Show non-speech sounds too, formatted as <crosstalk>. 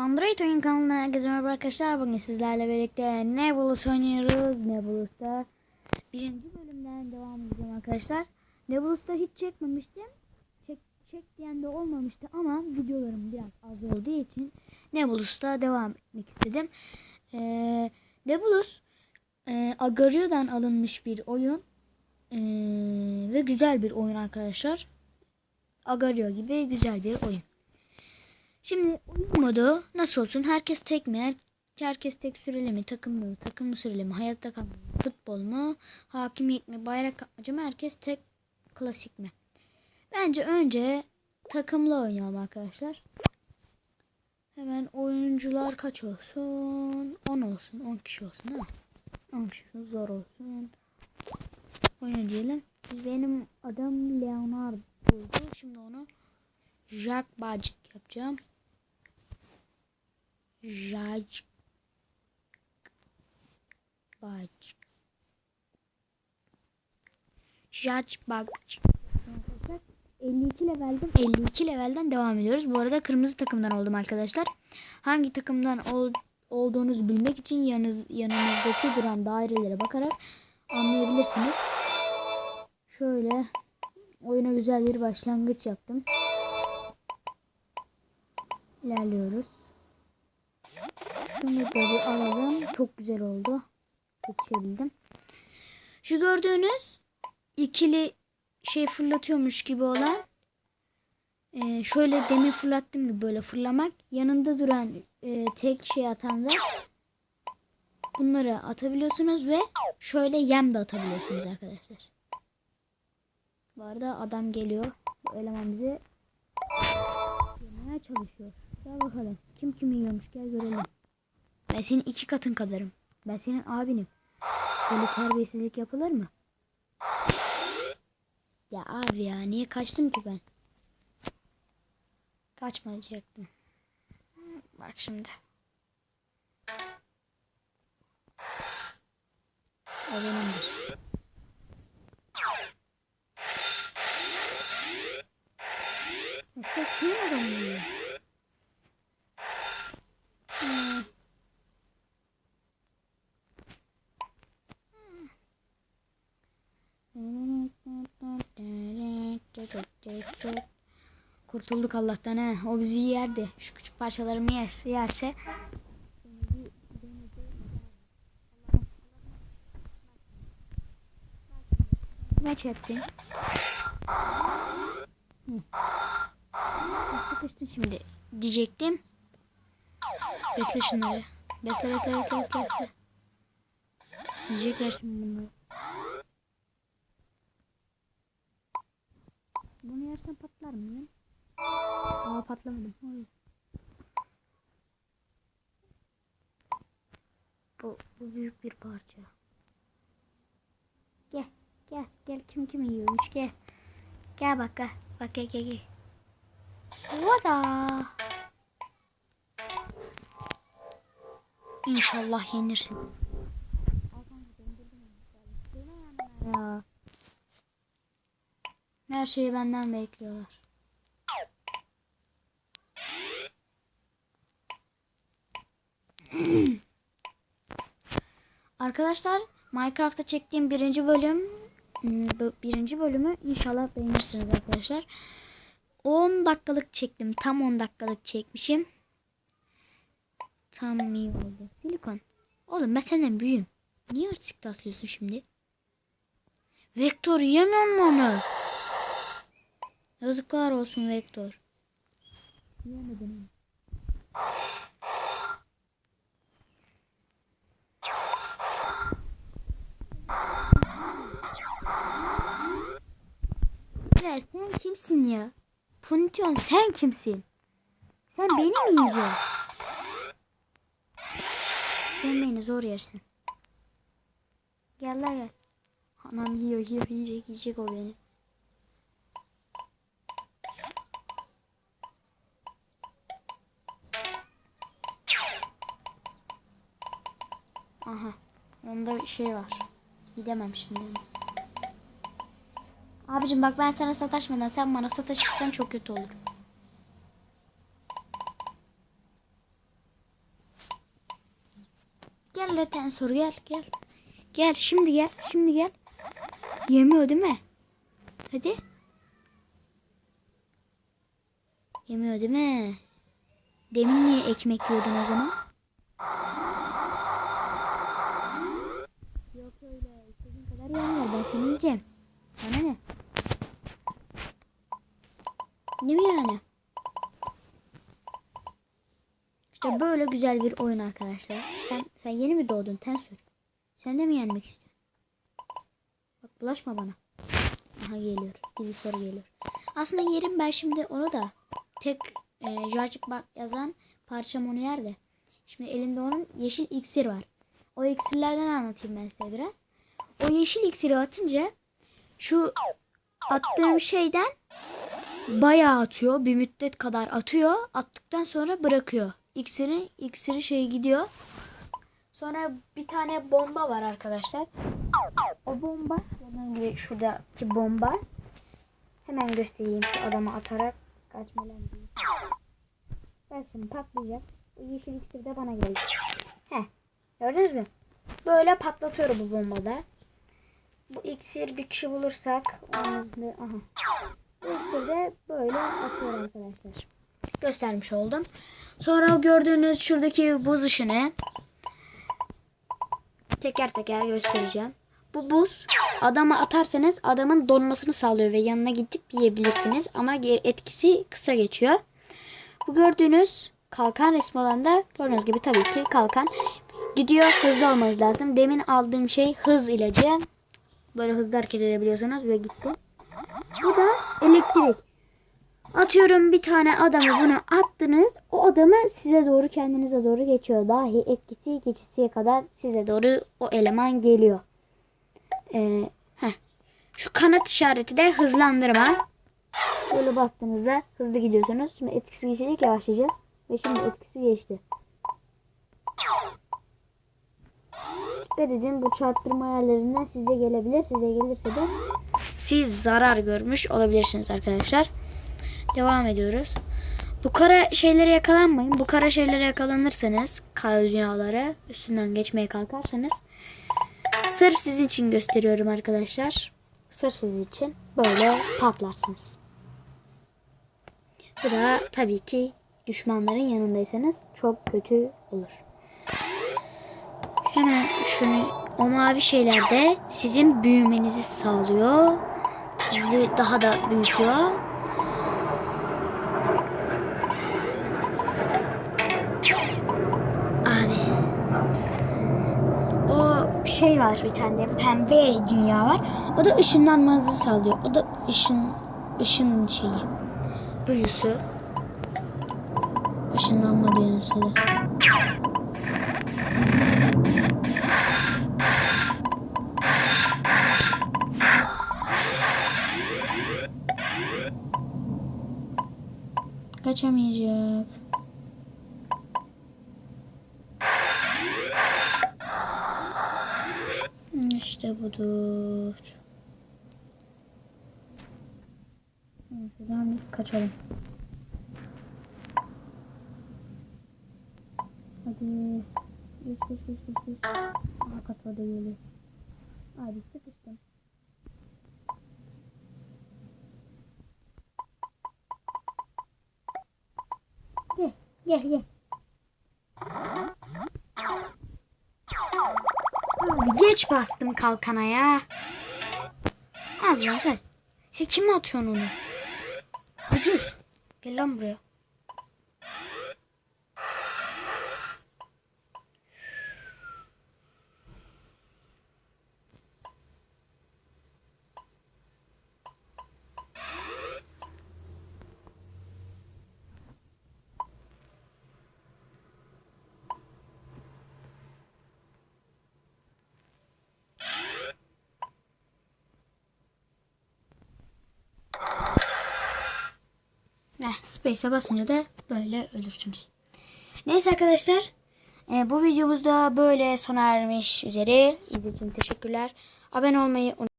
Android oyun kanalına herkese merhaba arkadaşlar. Bugün sizlerle birlikte Nebulous oynuyoruz. Nebulous'ta birinci bölümden devam edeceğim arkadaşlar. Nebulous'ta hiç çekmemiştim. Çek, çek diyen de olmamıştı ama videolarım biraz az olduğu için Nebulous'ta devam etmek istedim. Ee, Nebulous e, Agario'dan alınmış bir oyun. Ee, ve güzel bir oyun arkadaşlar. Agario gibi güzel bir oyun. Şimdi oyun modu nasıl olsun? Herkes tek mi? Herkes tek süreli mi? Takımlı mı? Takımlı süreli mi? Hayatta kalma mı? Futbol mu? Hakimiyet mi? Bayrak kapmacı mı? Herkes tek klasik mi? Bence önce takımlı oynayalım arkadaşlar. Hemen oyuncular kaç olsun? 10 olsun. 10 kişi olsun değil mi? 10 kişi. Zor olsun. Oyunu diyelim. Benim adım Leonardo. Şimdi onu Jack Bacik yapacağım. Bacik. Jack Bacik. Arkadaşlar 52 leveldim. 52 levelden devam ediyoruz. Bu arada kırmızı takımdan oldum arkadaşlar. Hangi takımdan ol, olduğunuzu bilmek için yanınız, yanınızdaki duran dairelere bakarak anlayabilirsiniz. Şöyle oyuna güzel bir başlangıç yaptım. İlerliyoruz. Şunu da bir alalım. Çok güzel oldu. Geçebildim. Şu gördüğünüz ikili şey fırlatıyormuş gibi olan e, şöyle demin fırlattım gibi böyle fırlamak. Yanında duran e, tek şey atan da bunları atabiliyorsunuz ve şöyle yem de atabiliyorsunuz arkadaşlar. Bu arada adam geliyor. Bu eleman bizi yemeye çalışıyor. Gel bakalım. Kim kimi yiyormuş gel görelim. Ben senin iki katın kadarım. Ben senin abinim. Böyle terbiyesizlik yapılır mı? Ya abi ya niye kaçtım ki ben? Kaçmayacaktım. Bak şimdi. O benimdir. Yoksa kim adamı? Kurtulduk Allah'tan ha. O bizi yerdi. Şu küçük parçalarımı yer, yerse Maç etti. Sıkıştı şimdi diyecektim. Besle şunları. Besle besle besle besle besle. Yiyecekler şimdi bunları. Bunu yersen patlar mı lan? Aa patlamadım. Hayır. Bu, bu büyük bir parça. Gel gel gel kim kimi yiyormuş gel. Gel bak gel. Bak gel gel gel. Vada. İnşallah yenirsin. Ya. Her şeyi benden bekliyorlar. <clears throat> Arkadaşlar Minecraft'ta çektiğim birinci bölüm bu birinci bölümü inşallah beğenirsiniz arkadaşlar. 10 dakikalık çektim. Tam 10 dakikalık çekmişim. Tam iyi oldu. Silikon. Oğlum ben senden büyüğüm. Niye artık taslıyorsun şimdi? Vektör yemiyor mu onu? Yazıklar olsun Vektör. Yemedim. Ya sen kimsin ya? Puntion sen kimsin? Sen beni mi yiyeceksin? Sen beni zor yersin. Gel la gel. Anam yiyor yiyor yiyecek yiyecek o beni. Onda şey var. Gidemem şimdi. Abicim bak ben sana sataşmadan sen bana sataşırsan çok kötü olur. Gel leten sor gel gel. Gel şimdi gel şimdi gel. Yemiyor değil mi? Hadi. Yemiyor değil mi? Demin niye ekmek yiyordun o zaman? Seni yiyeceğim. Bana ne? Değil mi yani? İşte böyle güzel bir oyun arkadaşlar. Sen sen yeni mi doğdun Tensör? Sen de mi yenmek istiyorsun? Bak bulaşma bana. Aha geliyor. Dili soru geliyor. Aslında yerim ben şimdi onu da. Tek e, Jarcık bak yazan parçam onu yerde. Şimdi elinde onun yeşil iksir var. O iksirlerden anlatayım ben size biraz. O yeşil iksiri atınca şu attığım şeyden bayağı atıyor. Bir müddet kadar atıyor. Attıktan sonra bırakıyor. İksiri, iksiri şey gidiyor. Sonra bir tane bomba var arkadaşlar. O bomba, gibi şuradaki bomba. Hemen göstereyim şu adama atarak kaçmalar şimdi patlayacak. Bu yeşil iksir de bana geldi. Heh. Gördünüz mü? Böyle patlatıyor bu bombada. Bu iksir bir kişi bulursak üstüne- aha. Bu iksir de böyle atıyor arkadaşlar. Göstermiş oldum. Sonra gördüğünüz şuradaki buz ışını teker teker göstereceğim. Bu buz adama atarsanız adamın donmasını sağlıyor ve yanına gidip yiyebilirsiniz. Ama etkisi kısa geçiyor. Bu gördüğünüz kalkan resmi olan da gördüğünüz gibi tabii ki kalkan. Gidiyor hızlı olmanız lazım. Demin aldığım şey hız ilacı. Böyle hızlı hareket edebiliyorsunuz ve gitti. Bu da elektrik. Atıyorum bir tane adamı bunu attınız. O adamı size doğru kendinize doğru geçiyor. Dahi etkisi geçisiye kadar size doğru o eleman geliyor. Ee, heh. Şu kanat işareti de hızlandırma. Böyle bastığınızda hızlı gidiyorsunuz. Şimdi etkisi geçecek yavaşlayacağız. Ve şimdi etkisi geçti. Dikkat edin bu çarptırma ayarlarından size gelebilir. Size gelirse de siz zarar görmüş olabilirsiniz arkadaşlar. Devam ediyoruz. Bu kara şeylere yakalanmayın. Bu kara şeylere yakalanırsanız, kara dünyalara üstünden geçmeye kalkarsanız sırf sizin için gösteriyorum arkadaşlar. Sırf sizin için böyle patlarsınız. Bu da tabii ki düşmanların yanındaysanız çok kötü olur. Şunu o mavi şeyler de sizin büyümenizi sağlıyor. Sizi daha da büyütüyor. Abi. O şey var bir tane pembe dünya var. O da ışınlanmanızı sağlıyor. O da ışın ışın şeyi. Büyüsü. Işınlanma dünyası Kaçamayacak. İşte budur. Şuradan biz kaçalım. Hadi. Geç geç geç. geç. Aa katladı geliyor. Hadi sıkıştım. Gel gel. Abi geç bastım kalkana ya. Allah sen. Sen kime atıyorsun onu? Ucuz. Gel lan buraya. Heh, space'e basınca da böyle ölürsünüz. Neyse arkadaşlar. e, bu videomuzda böyle sona ermiş üzere. İzlediğiniz için teşekkürler. Abone olmayı unutmayın.